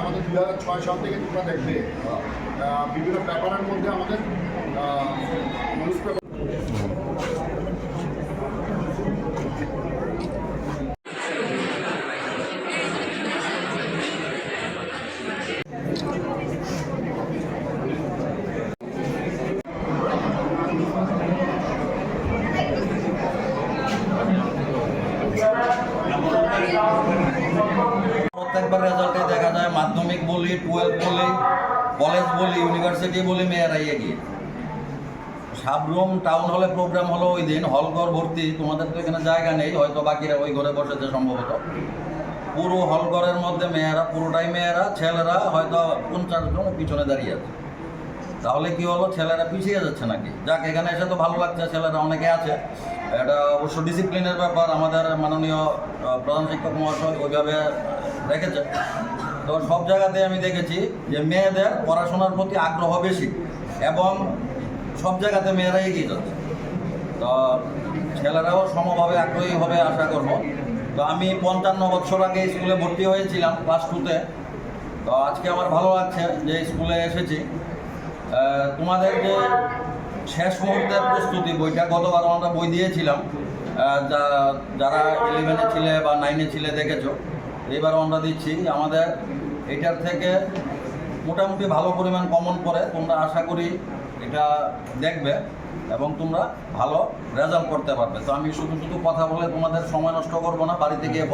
আমাদের দুই হাজার ছয় সাল থেকে তোমরা দেখবে বিভিন্ন পেপারের মধ্যে আমাদের নিউজ পেপার প্রত্যেকবার রেজাল্টে দেখা যায়। মাধ্যমিক বলি টুয়েলভ বলি কলেজ বলি ইউনিভার্সিটি বলি, মেয়েরাই এগিয়ে। সাবরুম টাউন হলে প্রোগ্রাম হলো ওই দিন হল ঘর, ভর্তি। তোমাদের তো এখানে জায়গা নেই, হয়তো বাকিরা ওই ঘরে বসেছে সম্ভবত। পুরো হল ঘরের মধ্যে মেয়েরা, পুরোটাই মেয়েরা, ছেলেরা হয়তো পঞ্চাশ জন পিছনে দাঁড়িয়ে আছে। তাহলে কি হলো? ছেলেরা পিছিয়ে যাচ্ছে নাকি? যাক, এখানে এসে তো ভালো লাগছে, ছেলেরা অনেকে আছে। এটা অবশ্য ডিসিপ্লিনের ব্যাপার, আমাদের মাননীয় প্রধান শিক্ষক মহাশয় ওইভাবে রেখেছে। তো সব জায়গাতে আমি দেখেছি যে মেয়েদের পড়াশোনার প্রতি আগ্রহ বেশি এবং সব জায়গাতে মেয়েরা এগিয়ে যাচ্ছে। তো ছেলেরাও সমভাবে আগ্রহী হবে আশা করব। তো আমি পঞ্চান্ন বছর আগে স্কুলে ভর্তি হয়েছিলাম ক্লাস টুতে। তো আজকে আমার ভালো লাগছে যে স্কুলে এসেছি। তোমাদের যে শেষ মুহূর্তের প্রস্তুতি বইটা গতবার আমরা বই দিয়েছিলাম। যারা ইলেভেনে ছিলে বা নাইনে ছিলে দেখেছ, এবারও আমরা দিচ্ছি। আমাদের এটার থেকে মোটামুটি ভালো পরিমাণ কমন পড়ে তোমরা আশা করি এটা দেখবে এবং তোমরা ভালো রেজাল্ট করতে পারবে। তো আমি শুধু শুধু কথা বলে তোমাদের সময় নষ্ট করব না, বাড়িতে গিয়ে